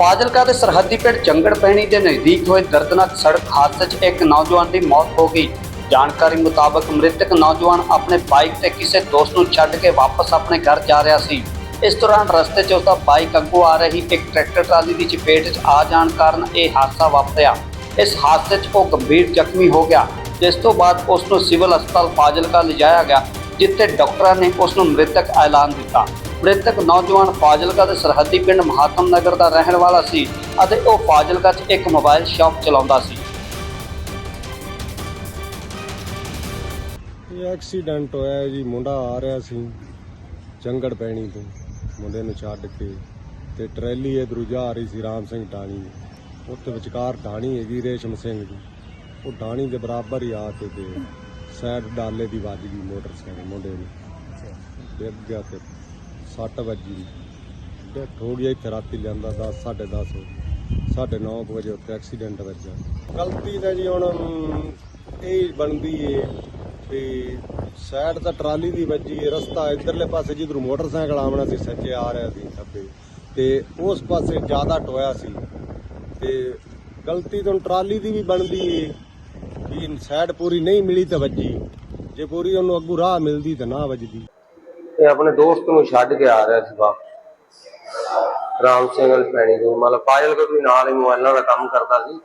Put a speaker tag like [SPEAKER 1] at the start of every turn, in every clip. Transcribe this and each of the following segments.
[SPEAKER 1] ਫਾਜ਼ਿਲਕਾ ਦੇ ਸਰਹੱਦੀ ਪਿੰਡ ਜੰਗੜ ਪੈਣੀ ਦੇ ਨਜ਼ਦੀਕ ਹੋਏ ਦਰਦਨਾਕ ਸੜਕ ਹਾਦਸੇ 'ਚ ਇੱਕ ਨੌਜਵਾਨ ਦੀ ਮੌਤ ਹੋ ਗਈ। ਜਾਣਕਾਰੀ ਮੁਤਾਬਕ ਮ੍ਰਿਤਕ ਨੌਜਵਾਨ ਆਪਣੇ ਬਾਈਕ ਤੇ ਕਿਸੇ ਦੋਸਤ ਨੂੰ ਛੱਡ ਕੇ ਵਾਪਸ ਆਪਣੇ ਘਰ ਜਾ ਰਿਹਾ ਸੀ। ਇਸ ਦੌਰਾਨ ਰਸਤੇ 'ਚ ਉਸਦਾ ਬਾਈਕ ਅੱਗੋਂ ਆ ਰਹੀ ਇੱਕ ਟਰੈਕਟਰ ਟਰਾਲੀ ਦੀ ਚਪੇਟ 'ਚ ਆ ਜਾਣ ਕਾਰਨ ਇਹ ਹਾਦਸਾ ਵਾਪਰਿਆ। ਇਸ ਹਾਦਸੇ 'ਚ ਉਹ ਗੰਭੀਰ ਜ਼ਖਮੀ ਹੋ ਗਿਆ, ਜਿਸ ਤੋਂ ਬਾਅਦ ਉਸ ਨੂੰ ਸਿਵਲ ਹਸਪਤਾਲ ਫਾਜ਼ਿਲਕਾ ਲਿਜਾਇਆ ਗਿਆ, ਜਿੱਥੇ ਡਾਕਟਰਾਂ ਨੇ ਉਸ ਨੂੰ ਮ੍ਰਿਤਕ ਐਲਾਨ ਦਿੱਤਾ। ਮ੍ਰਿਤਕ ਨੌਜਵਾਨ ਫਾਜ਼ਿਲਕਾ ਦੇ ਸਰਹੱਦੀ ਪਿੰਡ ਮਹਾਤਮ ਨਗਰ ਦਾ ਰਹਿਣ ਵਾਲਾ ਸੀ ਅਤੇ ਉਹ ਫਾਜ਼ਿਲਕਾ 'ਚ ਇੱਕ ਮੋਬਾਈਲ ਸ਼ਾਪ ਚਲਾਉਂਦਾ ਸੀ।
[SPEAKER 2] ਇਹ ਐਕਸੀਡੈਂਟ ਹੋਇਆ ਹੈ ਜੀ। ਮੁੰਡਾ ਆ ਰਿਹਾ ਸੀ ਜੰਗੜ ਪੈਣੀ ਤੋਂ। ਮੁੰਡੇ ਨੂੰ ਛੱਡ ਕੇ ਤੇ ਟਰੈਲੀ ਇਧਰੋਂ ਜਾ ਰਹੀ ਸੀ ਰਾਮ ਸਿੰਘ ਢਾਣੀ। ਉੱਥੇ ਵਿਚਕਾਰ ਢਾਣੀ ਹੈਗੀ ਰੇਸ਼ਮ ਸਿੰਘ ਦੀ। ਉਹ ਢਾਣੀ ਦੇ ਬਰਾਬਰ ਹੀ ਆ ਕੇ ਤੇ ਸਾਈਡ ਡਾਲੇ ਦੀ ਵੱਜ ਗਈ ਮੋਟਰਸਾਈਕਲ ਮੁੰਡੇ ਨੂੰ। ਡਿੱਗ ਗਿਆ ਤੇ ਸੱਟ ਵੱਜੀ। ਡੈਥ ਹੋ ਗਈ ਇੱਥੇ ਰਾਤੀ ਲਿਆਂਦਾ 10 10:30 ਸਾਢੇ ਨੌ ਕੁ ਵਜੇ ਉੱਥੇ ਐਕਸੀਡੈਂਟ ਵੱਜਾ ਗਲਤੀ ਤਾਂ ਜੀ ਹੁਣ ਇਹ ਬਣਦੀ ਏ ਵੀ ਸਾਈਡ ਤਾਂ ਟਰਾਲੀ ਦੀ ਵੱਜੀ ਰਸਤਾ ਇਧਰਲੇ ਪਾਸੇ ਜਿੱਧਰੋਂ ਮੋਟਰਸਾਈਕਲ ਆਉਣਾ ਸੀ, ਸੱਜੇ ਆ ਰਿਹਾ ਸੀ ਖੱਬੇ। ਤੇ ਉਸ ਪਾਸੇ ਜ਼ਿਆਦਾ ਟੋਇਆ ਸੀ। ਤੇ ਗਲਤੀ ਤਾਂ ਟਰਾਲੀ ਦੀ ਵੀ ਬਣਦੀ ਏ ਵੀ ਸਾਈਡ ਪੂਰੀ ਨਹੀਂ ਮਿਲੀ ਤਾਂ ਵੱਜੀ। ਜੇ ਪੂਰੀ ਉਹਨੂੰ ਅੱਗੂ ਰਾਹ ਮਿਲਦੀ ਤਾਂ ਨਾ ਵੱਜਦੀ।
[SPEAKER 3] ਤੇ ਆਪਣੇ ਦੋਸਤ ਨੂੰ ਛੱਡ ਕੇ ਆ ਰਿਹਾ ਸੀ ਵਾਪਸ ਰਾਮ ਸਿੰਘ ਵਾਲੀ ਭੈਣੀ ਤੋਂ ਮਤਲਬ ਪਾਇਲ ਕੋ ਵੀ ਨਾਲ ਹੀ ਮੋਬਾਈਲਾਂ ਦਾ ਕੰਮ ਕਰਦਾ ਸੀ।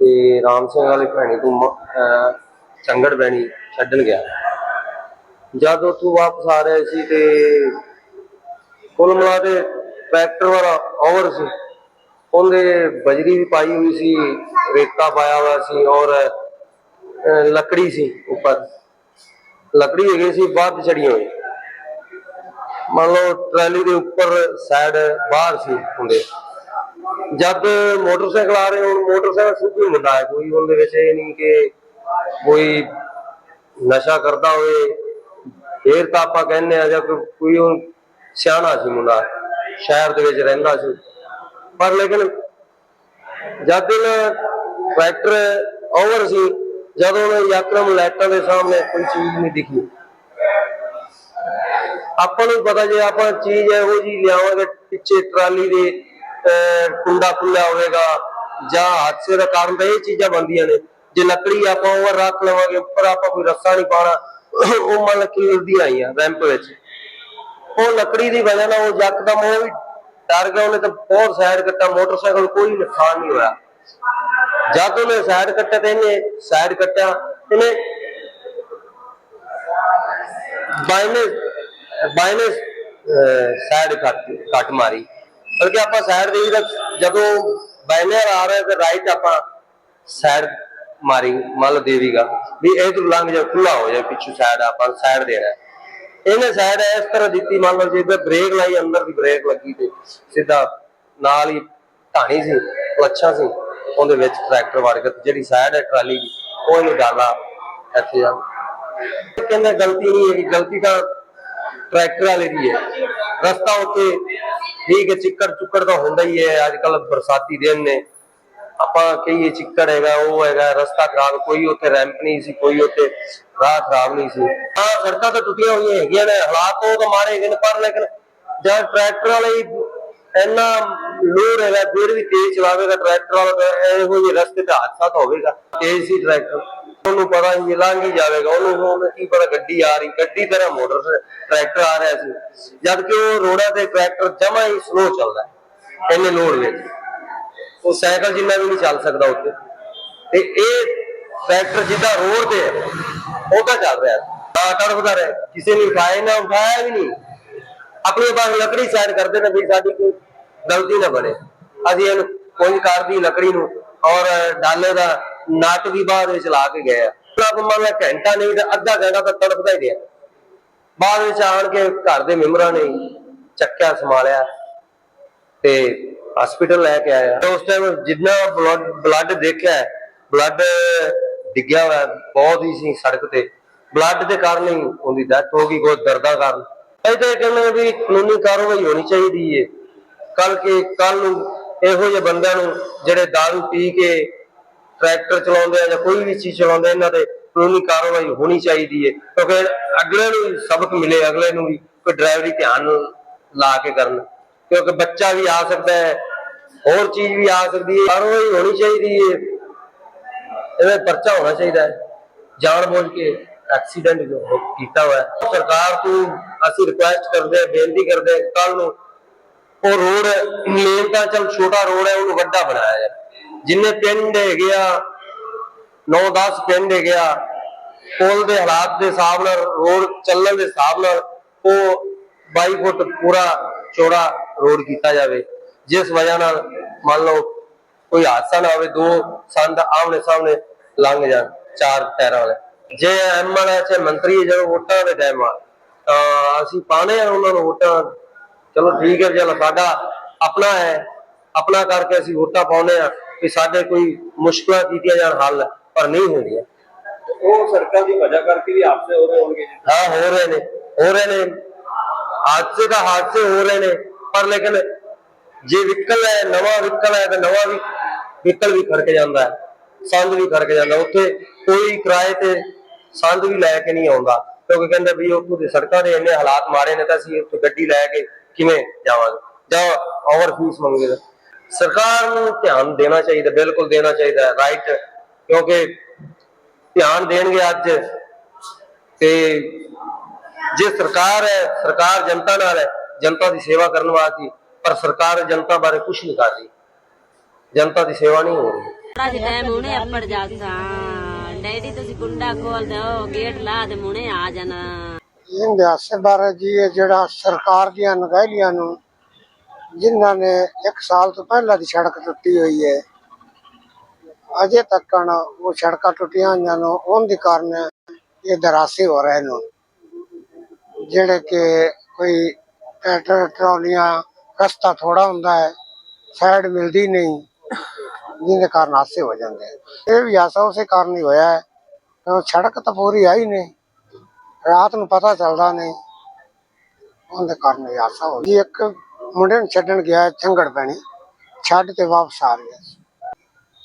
[SPEAKER 3] ਤੇ ਰਾਮ ਸਿੰਘ ਵਾਲੀ ਭੈਣੀ ਤੋਂ ਮ- ਚੰਗੜ ਬੈਣੀ ਛੱਡਣ ਗਿਆ। ਜਦ ਉੱਥੋਂ ਵਾਪਸ ਆ ਰਿਹਾ ਸੀ ਤੇ ਕੁੱਲ ਮਿਲਾ ਕੇ ਟਰੈਕਟਰ ਵਾਲਾ ਓਵਰ ਸੀ। ਉਹਦੇ ਬਜਰੀ ਵੀ ਪਾਈ ਹੋਈ ਸੀ, ਰੇਤਾ ਪਾਇਆ ਹੋਇਆ ਸੀ ਔਰ ਲੱਕੜੀ ਸੀ ਉੱਪਰ। ਲੱਕੜੀ ਹੈਗੀ ਸੀ, ਬਾਅਦ ਚੜੀ ਹੋਈ। ਮੰਨ ਲਓ ਟਰਾਲੀ ਦੇ ਉੱਪਰ ਸਾਈਡ ਬਾਹਰ ਸੀ ਹੁੰਦੇ। ਜਦ ਮੋਟਰਸਾਈਕਲ ਆ ਰਹੇ ਹੁਣ, ਮੋਟਰਸਾਈਕਲ ਸੁੱਧੀ ਮੁੰਡਾ ਹੈ, ਕੋਈ ਉਹਦੇ ਵਿੱਚ ਇਹ ਨਹੀਂ ਕਿ ਕੋਈ ਨਸ਼ਾ ਕਰਦਾ ਹੋਵੇ। ਫੇਰ ਤਾਂ ਆਪਾਂ ਕਹਿੰਦੇ ਆ ਜਾਂ ਕੋਈ- ਉਹ ਸਿਆਣਾ ਸੀ ਮੁੰਡਾ, ਸ਼ਹਿਰ ਦੇ ਵਿੱਚ ਰਹਿੰਦਾ ਸੀ। ਪਰ ਲੇਕਿਨ ਜਦ ਇਹ ਟਰੈਕਟਰ ਓਵਰ ਸੀ, ਜਦੋਂ ਉਹਨੇ ਯਾਤਰਾ ਲਾਈਟਾਂ ਦੇ ਸਾਹਮਣੇ ਕੋਈ ਚੀਜ਼ ਨਹੀਂ ਦਿਖੀ। ਆਪਾਂ ਨੂੰ ਪਤਾ ਜੇ ਆਪਾਂ ਚੀਜ਼ ਇਹੋ ਜੀ ਲਿਆਵਾਂਗੇ, ਪਿੱਛੇ ਟਰਾਲੀ ਦੇ ਕੁੰਡਾ ਖੁੱਲਿਆ ਹੋਵੇਗਾ, ਜਾਂ ਹਾਦਸੇ ਦਾ ਕਾਰਨ ਤਾਂ ਇਹ ਚੀਜ਼ਾਂ ਬਣਦੀਆਂ ਨੇ। ਜੇ ਲੱਕੜੀ ਆਪਾਂ ਉਹ ਰੱਖ ਲਵਾਂਗੇ, ਉੱਪਰ ਆਪਾਂ ਕੋਈ ਰੱਸਾ ਨਹੀਂ ਪਾਣਾ ਉਹ ਮੰਨ ਕਿ ਉਲਦੀ ਆਈਆਂ ਰੈਂਪ ਵਿੱਚ। ਉਹ ਲੱਕੜੀ ਦੀ ਵਜ੍ਹਾ ਨਾਲ ਉਹ ਯਕਦਮ ਉਹ ਵੀ ਡਰ ਗਿਆ, ਉਹਨੇ ਤਾਂ ਬਹੁਤ ਸਾਈਡ ਕੱਟਾ, ਮੋਟਰਸਾਈਕਲ ਕੋਈ ਨੁਕਸਾਨ ਨਹੀਂ ਹੋਇਆ। ਜਦ ਉਹਨੇ ਸਾਈਡ ਕੱਟਿਆ ਤੇ ਇਹਨੇ ਸਾਈਡ ਕੱਟਿਆ, ਇਹਨੇ ਬਾਇਨੇ ਬਾਇਨੇ ਸਾਈਡ ਕੱਟ ਕੱਟ ਮਾਰੀ। ਬਲਕਿ ਆਪਾਂ ਸਾਈਡ ਦੇ ਤਾਂ ਜਦੋਂ ਬਾਇਨਰ ਆ ਰਿਹਾ ਤੇ ਰਾਈਟ ਆਪਾਂ ਸਾਈਡ ਮਾਰੀ, ਮੰਨ ਲਓ ਦੇਵੀਗਾ ਵੀ ਇਹ ਤੋਂ ਲੰਘ ਜਾ ਖੁੱਲਾ ਹੋ ਜਾ, ਪਿੱਛੂ ਸਾਈਡ ਆਪਾਂ ਸਾਈਡ ਦੇਣਾ ਇਹਨੇ ਸਾਈਡ ਇਸ ਤਰ੍ਹਾਂ ਦਿੱਤੀ, ਮੰਨ ਲਓ ਜੇ ਤੇ ਬ੍ਰੇਕ ਲਾਈ, ਅੰਦਰ ਦੀ ਬ੍ਰੇਕ ਲੱਗੀ ਤੇ ਸਿੱਧਾ ਨਾਲ ਹੀ ਢਾਣੀ ਸੀ ਲੱਛਾ ਸੀ, ਉਹਦੇ ਵਿੱਚ ਟਰੈਕਟਰ ਵੜ ਗਿਆ। ਜਿਹੜੀ ਸਾਈਡ ਹੈ ਟਰਾਲੀ ਦੀ, ਉਹ ਇਹਨੂੰ ਡਾਲਾ ਇੱਥੇ ਆ। ਕਹਿੰਦਾ ਗਲਤੀ ਨਹੀਂ ਹੈ ਗਲਤੀ ਤਾਂ ਟਰੈਕਟਰ ਵਾਲੇ ਦੀ ਹੈ। ਰਸਤਾ ਉੱਤੇ ਠੀਕ ਹੈ, ਚਿੱਕੜ ਚੁੱਕੜ ਤਾਂ ਹੁੰਦਾ ਹੀ ਹੈ। ਅੱਜ ਕੱਲ ਬਰਸਾਤੀ ਦਿਨ ਨੇ। ਆਪਾਂ ਕਹੀਏ ਚਿੱਕੜ ਹੈਗਾ, ਉਹ ਹੈਗਾ, ਰਸਤਾ ਖਰਾਬ, ਕੋਈ ਉੱਥੇ ਰੈਂਪ ਨਹੀਂ ਸੀ, ਕੋਈ ਉੱਥੇ ਰਾਹ ਖਰਾਬ ਨਹੀਂ ਸੀ। ਹਾਂ, ਸੜਕਾਂ ਤਾਂ ਟੁੱਟੀਆਂ ਹੋਈਆਂ ਹੈਗੀਆਂ ਨੇ। ਹਾਲਾਤ ਉਹ ਤਾਂ ਮਾਰੇ ਹੈਗੇ ਨੇ, ਪਰ ਲੇਕਿਨ ਜਦ ਟਰੈਕਟਰ ਵਾਲੇ ਇੰਨਾ ਲੋਰ ਹੈਗਾ, ਫਿਰ ਵੀ ਤੇਜ਼ ਚਲਾਵੇਗਾ, ਟਰੈਕਟਰ ਵਾਲਾ ਤਾਂ ਇਹੋ ਜਿਹੇ ਰਸਤੇ ਤੇ ਹਾਦਸਾ ਤਾਂ ਹੋਵੇਗਾ। ਤੇਜ਼ ਸੀ ਟਰੈਕਟਰ। ਉਹਨੂੰ ਪਤਾ ਸੀ ਲੰਘ ਹੀ ਜਾਵੇਗਾ, ਉਹਨੂੰ ਉਹਨੂੰ ਕੀ ਪਤਾ ਗੱਡੀ ਆ ਰਹੀ, ਗੱਡੀ ਤਰ੍ਹਾਂ ਮੋਟਰ ਟਰੈਕਟਰ ਆ ਰਿਹਾ ਸੀ। ਜਦ ਕਿ ਉਹ ਰੋਡਾਂ ਤੇ ਟਰੈਕਟਰ ਜਮਾ ਹੀ ਸਲੋ ਚੱਲਦਾ ਹੈ, ਇੰਨੇ ਲੋਡ ਵਿੱਚ। ਉਹ ਸਾਈਕਲ ਜਿੰਨਾ ਵੀ ਨਹੀਂ ਚੱਲ ਸਕਦਾ ਉੱਤੇ ਤੇ ਇਹ ਟਰੈਕਟਰ ਜਿੱਦਾਂ ਰੋਡ ਤੇ ਹੈ ਉਹਦਾ ਚੱਲ ਰਿਹਾ ਤਾਂ ਤੜਫਦਾ ਰਿਹਾ ਕਿਸੇ ਨੇ ਉਠਾਇਆ ਨਾ, ਉਠਾਇਆ ਵੀ ਨਹੀਂ। ਆਪਣੇ ਪਾਸ ਲੱਕੜੀ ਸਾਈਡ ਕਰਦੇ ਨੇ ਵੀ ਸਾਡੀ ਕੋਈ ਗਲਤੀ ਨਾ ਬਣੇ। ਅਸੀਂ ਇਹਨੂੰ ਕੋਈ ਕਰਦੀ ਲੱਕੜੀ ਨੂੰ, ਔਰ ਡਾਲੇ ਦਾ ਨਟ ਵੀ ਬਾਅਦ ਵਿੱਚ ਲਾ ਕੇ ਗਏ ਆ। ਲੱਗ ਮੰਨ ਘੰਟਾ ਨਹੀਂ ਤਾਂ ਅੱਧਾ ਘੰਟਾ ਤਾਂ ਤੜਫਦਾ ਹੀ ਰਿਹਾ। ਬਾਅਦ ਵਿੱਚ ਆਣ ਕੇ ਘਰ ਦੇ ਮੈਂਬਰਾਂ ਨੇ ਚੱਕਿਆ, ਸੰਭਾਲਿਆ ਤੇ ਹਸਪੀਟਲ ਲੈ ਕੇ ਆਇਆ। ਉਸ ਟਾਈਮ ਜਿੰਨਾ ਬਲੱਡ ਦੇਖਿਆ ਬਲੱਡ ਡਿੱਗਿਆ ਹੋਇਆ ਬਹੁਤ ਹੀ ਸੀ ਸੜਕ ਤੇ। ਬਲੱਡ ਦੇ ਕਾਰਨ ਹੀ ਉਹਦੀ ਡੈਥ ਹੋ ਗਈ ਕੋਈ ਦਰਦਾਂ ਕਾਰਨ। ਅਸੀਂ ਤਾਂ ਇਹ ਕਹਿੰਦੇ ਵੀ ਕਾਨੂੰਨੀ ਕਾਰਵਾਈ ਹੋਣੀ ਚਾਹੀਦੀ ਏ। ਕੱਲ ਕੇ ਕੱਲ ਨੂੰ ਇਹੋ ਜਿਹੇ ਬੰਦਿਆਂ ਨੂੰ ਜਿਹੜੇ ਦਾਰੂ ਪੀ ਕੇ ਟਰੈਕਟਰ ਚਲਾਉਂਦੇ ਆ ਜਾਂ ਕੋਈ ਵੀ ਚੀਜ਼ ਚਲਾਉਂਦੇ ਇਹਨਾਂ ਤੇ ਕਾਨੂੰਨੀ ਕਾਰਵਾਈ ਹੋਣੀ ਚਾਹੀਦੀ ਹੈ। ਕਿਉਂਕਿ ਅਗਲੇ ਨੂੰ ਸਬਕ ਮਿਲੇ, ਅਗਲੇ ਨੂੰ ਵੀ ਕੋਈ ਡਰਾਈਵਰੀ ਧਿਆਨ ਲਾ ਕੇ ਕਰਨ। ਕਿਉਂਕਿ ਬੱਚਾ ਵੀ ਆ ਸਕਦਾ ਹੈ, ਹੋਰ ਚੀਜ਼ ਵੀ ਆ ਸਕਦੀ ਹੈ, ਕਾਰਵਾਈ ਹੋਣੀ ਚਾਹੀਦੀ ਹੈ। ਇਹਦਾ ਪਰਚਾ ਹੋਣਾ ਚਾਹੀਦਾ ਹੈ। ਜਾਣ ਬੁੱਝ ਕੇ ਐਕਸੀਡੈਂਟ ਕੀਤਾ ਹੋਇਆ ਸਰਕਾਰ ਤੋਂ ਅਸੀਂ ਰਿਕੁਐਸਟ ਕਰਦੇ ਹਾਂ, ਬੇਨਤੀ ਕਰਦੇ ਹਾਂ ਕੱਲ ਨੂੰ ਉਹ ਰੋਡ ਮੇਨ ਤਾਂ ਚਲ ਛੋਟਾ ਰੋਡ ਹੈ, ਉਹਨੂੰ ਵੱਡਾ ਬਣਾਇਆ ਜਾਵੇ। ਜਿੰਨੇ ਪਿੰਡ ਹੈਗੇ ਆ 9-10 ਪਿੰਡ ਹੈਗੇ ਆ, ਪੁਲ ਦੇ ਹਾਲਾਤ ਦੇ ਹਿਸਾਬ ਨਾਲ, ਰੋਡ ਚੱਲਣ ਦੇ ਹਿਸਾਬ ਨਾਲ, ਉਹ 22 ਫੁੱਟ ਪੂਰਾ ਚੌੜਾ ਰੋਡ ਕੀਤਾ ਜਾਵੇ। ਜਿਸ ਵਜ੍ਹਾ ਨਾਲ ਮੰਨ ਲਓ ਕੋਈ ਹਾਦਸਾ ਨਾ ਹੋਵੇ, ਦੋ ਸੰਦ ਆਮਣੇ ਸਾਹਮਣੇ ਲੰਘ ਜਾਣ, ਚਾਰ ਪੈਰਾਂ ਵਾਲੇ। ਜੇ ਐਮਐਲਏ ਚ ਮੰਤਰੀ ਜਦੋਂ ਵੋਟਾਂ ਦੇ ਟਾਈਮ ਆ, ਤਾਂ ਅਸੀਂ ਪਾਣੇ ਆ ਉਹਨਾਂ ਨੂੰ ਵੋਟਾਂ। ਚਲੋ ਠੀਕ ਹੈ, ਚਲੋ ਸਾਡਾ ਆਪਣਾ ਹੈ, ਆਪਣਾ ਕਰਕੇ ਅਸੀਂ ਵੋਟਾਂ ਪਾਉਨੇ ਆ ਕਿ ਸਾਡੇ ਕੋਈ ਮੁਸ਼ਕਲਾਂ ਕੀਤੀਆਂ ਜਾਣ ਹੱਲ ਪਰ ਨਹੀਂ ਹੁੰਦੀਆਂ
[SPEAKER 4] ਉਹ ਸੜਕਾਂ ਦੀ ਵਜ੍ਹਾ ਕਰਕੇ ਵੀ ਹਾਦਸੇ ਹੋ ਰਹੇ ਹੋਣਗੇ ਜੀ।
[SPEAKER 3] ਹਾਂ ਹੋ ਰਹੇ ਨੇ ਹੋ ਰਹੇ ਨੇ। ਹਾਦਸੇ ਦਾ ਹਾਦਸੇ ਹੋ ਰਹੇ ਨੇ ਪਰ ਲੇਕਿਨ ਜੇ ਵਿਕਲ ਹੈ ਨਵਾਂ ਵਿਕਲ ਹੈ ਤਾਂ ਨਵਾਂ ਵੀ ਵਿਕਲ ਵੀ ਖੜਕ ਜਾਂਦਾ ਹੈ ਸੰਦ ਵੀ ਖੜਕ ਜਾਂਦਾ। ਉੱਥੇ ਕੋਈ ਕਿਰਾਏ ਤੇ ਸੰਦ ਵੀ ਲੈ ਕੇ ਨਹੀਂ ਆਉਂਦਾ ਕਿਉਂਕਿ ਕਹਿੰਦੇ ਵੀ ਉੱਥੋਂ ਦੀ ਸੜਕਾਂ ਦੇ ਇੰਨੇ ਹਾਲਾਤ ਮਾੜੇ ਨੇ ਤਾਂ ਅਸੀਂ ਉੱਥੇ ਗੱਡੀ ਲੈ ਕੇ ਕਿਵੇਂ ਜਾਵਾਂਗੇ? ਜਾਂ ਓਵਰ ਫੀਸ ਮੰਗੇਗਾ ਸਰਕਾਰ ਨੂੰ ਧਿਆਨ ਦੇਣਾ ਚਾਹੀਦਾ ਬਿਲਕੁਲ ਦੇਣਾ ਚਾਹੀਦਾ ਰਾਈਟ ਕਿਉਂਕਿ ਧਿਆਨ ਦੇਣਗੇ ਅੱਜ ਤੇ ਜੇ ਸਰਕਾਰ ਹੈ ਸਰਕਾਰ ਜਨਤਾ ਨਾਲ ਹੈ ਜਨਤਾ ਦੀ ਸੇਵਾ ਕਰਨ ਵਾਸਤੇ ਪਰ ਸਰਕਾਰ ਜਨਤਾ ਬਾਰੇ ਕੁਝ ਨਹੀਂ ਕਰ ਰਹੀ। ਜਨਤਾ ਦੀ ਸੇਵਾ ਨਹੀਂ ਹੋ ਰਹੀ।
[SPEAKER 5] ਅੱਜ ਟਾਈਮ ਹੁਣੇ ਅੱਪੜ ਜਾਸਾਂ ਡੈਡੀ ਤੁਸੀਂ ਕੁੰਡਾ ਖੋਲ ਦਿਓ ਗੇਟ ਲਾ ਦੇ ਮੁਣੇ ਆ ਜਾਣਾ।
[SPEAKER 6] ਇਹ ਵਿਆਸੇ ਬਾਰੇ ਜੀ ਇਹ ਜਿਹੜਾ ਸਰਕਾਰ ਦੀਆਂ ਨਗਹਿਲੀਆਂ ਨੂੰ ਜਿਨ੍ਹਾਂ ਨੇ ਇੱਕ ਸਾਲ ਤੋਂ ਪਹਿਲਾਂ ਦੀ ਸੜਕ ਟੁੱਟੀ ਹੋਈ ਹੈ। ਅਜੇ ਤੱਕ ਉਹ ਸੜਕਾਂ ਟੁੱਟੀਆਂ ਹੋਈਆਂ ਨੂੰ, ਉਹਦੇ ਕਾਰਨ ਇਹ ਦਰਾਸੇ ਹੋ ਰਹੇ ਨੇ। ਜਿਹੜੇ ਕਿ ਕੋਈ ਟਰੈਕਟਰ, ਟਰਾਲੀਆਂ, ਰਸਤਾ ਥੋੜਾ ਹੁੰਦਾ ਹੈ, ਸਾਈਡ ਮਿਲਦੀ ਨਹੀਂ, ਜਿਹਦੇ ਕਾਰਨ ਹਾਸੇ ਹੋ ਜਾਂਦੇ ਆ। ਇਹ ਵੀ ਹਾਸਾ ਉਸੇ ਕਾਰਨ ਹੀ ਹੋਇਆ ਹੈ ਕਿਉਂ ਸੜਕ ਤਾਂ ਪੂਰੀ ਆਈ ਨਹੀਂ, ਰਾਤ ਨੂੰ ਪਤਾ ਚੱਲਦਾ ਨਹੀਂ, ਉਹਦੇ ਕਾਰਨ ਇਹ ਹਾਸਾ ਹੋ ਗਿਆ। ਇੱਕ ਮੁੰਡੇ ਨੂੰ ਛੱਡਣ ਗਿਆ ਚੰਗੜ ਪੈਣੀ, ਛੱਡ ਕੇ ਵਾਪਸ ਆ ਰਿਹਾ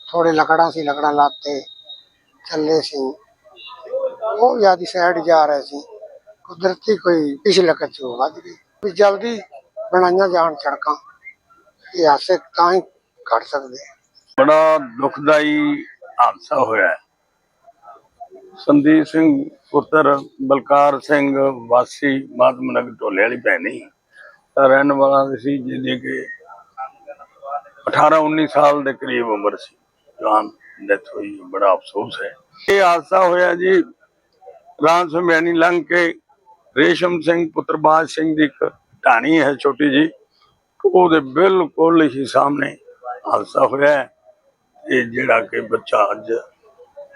[SPEAKER 6] ਥੋੜੇ ਲੱਕੜਾਂ ਸੀ, ਲੱਕੜਾਂ ਲਾਤੇ ਚੱਲੇ ਸੀ। ਉਹ ਜਿਆਦੀ ਸਾਈਡ ਜਾ ਰਹੇ ਸੀ। ਕੁਦਰਤੀ ਕੋਈ ਪਿਛਲੇ ਕੱਚੂ ਵੱਜ ਗਈ। ਵੀ ਜਲਦੀ ਬਣਾਈਆਂ ਜਾਣ ਸੜਕਾਂ। ਇਹ ਹਾਸੇ ਤਾਂ ਹੀ ਘਟ ਸਕਦੇ
[SPEAKER 7] ਬੜਾ ਦੁਖਦਾਈ ਹਾਦਸਾ ਹੋਇਆ ਸੰਦੀਪ ਸਿੰਘ ਪੁੱਤਰ ਬਲਕਾਰ ਸਿੰਘ ਵਾਸੀ ਮਾਤਮਨਗਰ ਢੋਲੇ ਵਾਲੀ ਭੈਣੀ ਦਾ ਰਹਿਣ ਵਾਲਾ ਸੀ ਜਿਹਦੀ ਕਿ 18 19 ਸਾਲ ਦੇ ਕਰੀਬ ਉਮਰ ਸੀ। ਜਵਾਨ ਡੈਥ ਹੋਈ, ਬੜਾ ਅਫਸੋਸ ਹੈ। ਇਹ ਹਾਦਸਾ ਹੋਇਆ ਜੀ, ਰਾਮ ਲੰਘ ਕੇ ਰੇਸ਼ਮ ਸਿੰਘ, ਪੁੱਤਰ ਬਾਜ ਸਿੰਘ ਦੀ ਇੱਕ ਢਾਣੀ ਹੈ ਛੋਟੀ ਜੀ ਉਹਦੇ ਬਿਲਕੁਲ ਹੀ ਸਾਹਮਣੇ ਹਾਦਸਾ ਹੋਇਆ ਇਹ ਜਿਹੜਾ ਕਿ ਬੱਚਾ ਅੱਜ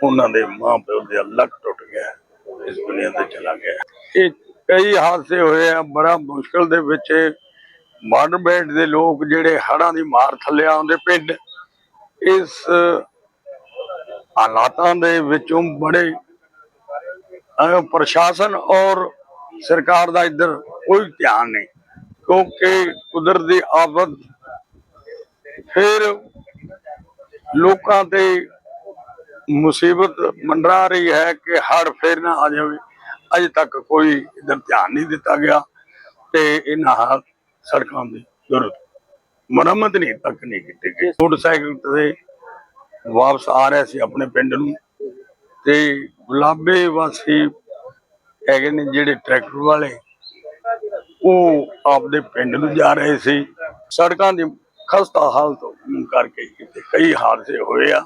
[SPEAKER 7] ਉਹਨਾਂ ਦੇ ਮਾਂ ਪਿਓ ਦੇ ਲੱਕ ਟੁੱਟ ਗਿਆ, ਇਸ ਦੁਨੀਆ ਤੇ ਚਲਾ ਗਿਆ। ਇਹ ਕਈ ਹਾਦਸੇ ਹੋਏ ਆ, ਬੜਾ ਮੁਸ਼ਕਲ ਦੇ ਵਿੱਚ ਬਾਰਡਰ ਬੈਂਡ ਦੇ ਲੋਕ ਜਿਹੜੇ ਹੜਾਂ ਦੀ ਮਾਰ ਥੱਲੇ ਆਉਂਦੇ ਪਿੰਡ, ਇਸ ਹਾਲਾਤਾਂ ਦੇ ਵਿੱਚੋਂ ਬੜੇ ਪ੍ਰਸ਼ਾਸਨ ਔਰ ਸਰਕਾਰ ਦਾ ਇੱਧਰ ਕੋਈ ਧਿਆਨ ਨਹੀਂ, ਕਿਉਂਕਿ ਕੁਦਰਤ ਦੀ ਆਫਤ ਫਿਰ ਲੋਕਾਂ ਤੇ ਮੁਸੀਬਤ ਮੰਡਰਾ ਰਹੀ ਹੈ ਕਿ ਹੜ ਫੇਰ ਨਾ ਆ ਜਾਵੇ। ਅਜੇ ਤੱਕ ਕੋਈ ਇਧਰ ਧਿਆਨ ਨਹੀਂ ਦਿੱਤਾ ਗਿਆ ਤੇ ਇਹਨਾਂ ਹਾ- ਸੜਕਾਂ ਦੀ ਜ਼ਰੂਰਤ ਮੁਰੰਮਤ ਨਹੀਂ ਤੱਕ ਨਹੀਂ ਕੀਤੀ ਗਈ ਮੋਟਰਸਾਈਕਲ ਤੇ ਵਾਪਸ ਆ ਰਿਹਾ ਸੀ ਆਪਣੇ ਪਿੰਡ ਨੂੰ ਤੇ ਗੁਲਾਬੇ ਵਾਸੀ ਹੈਗੇ ਨੇ ਜਿਹੜੇ ਟਰੈਕਟਰ ਵਾਲੇ, ਉਹ ਆਪਦੇ ਪਿੰਡ ਨੂੰ ਜਾ ਰਹੇ ਸੀ। ਸੜਕਾਂ ਦੀ ਖਸਤਾ ਹਾਲਤ ਕਰਕੇ ਕਿਤੇ ਕਈ ਹਾਦਸੇ ਹੋਏ ਆ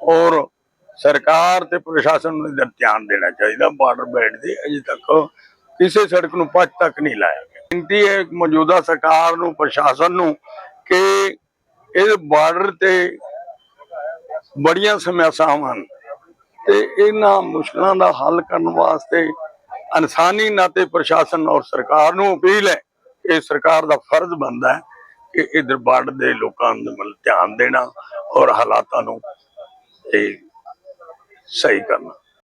[SPEAKER 7] ਔਰ ਸਰਕਾਰ ਤੇ ਪ੍ਰਸ਼ਾਸਨ ਨੂੰ ਇਹਦਾ ਧਿਆਨ ਦੇਣਾ ਚਾਹੀਦਾ, ਬਾਰਡਰ ਬੈਲਟ ਦੇ, ਅਜੇ ਤੱਕ ਕਿਸੇ ਸੜਕ ਨੂੰ ਪੱਜ ਤੱਕ ਨਹੀਂ ਲਾਇਆ ਗਿਆ। ਬੇਨਤੀ ਹੈ ਮੌਜੂਦਾ ਸਰਕਾਰ ਨੂੰ, ਪ੍ਰਸ਼ਾਸਨ ਨੂੰ ਕਿ ਇਹ ਬਾਰਡਰ ਤੇ ਬੜੀਆਂ ਸਮੱਸਿਆਵਾਂ ਹਨ ਤੇ ਇਹਨਾਂ ਮੁਸ਼ਕਲਾਂ ਦਾ ਹੱਲ ਕਰਨ ਵਾਸਤੇ ਇਨਸਾਨੀ ਨਾਤੇ ਪ੍ਰਸ਼ਾਸਨ ਔਰ ਸਰਕਾਰ ਨੂੰ ਅਪੀਲ ਹੈ ਕਿ ਸਰਕਾਰ ਦਾ ਫਰਜ਼ ਬਣਦਾ ਹੈ ਕਿ ਇਧਰ ਬਾਰਡਰ ਦੇ ਲੋਕਾਂ ਦੇ ਵੱਲ ਧਿਆਨ ਦੇਣਾ ਔਰ ਹਾਲਾਤਾਂ ਨੂੰ ਇਹ ਸਹੀ ਕਰਨਾ।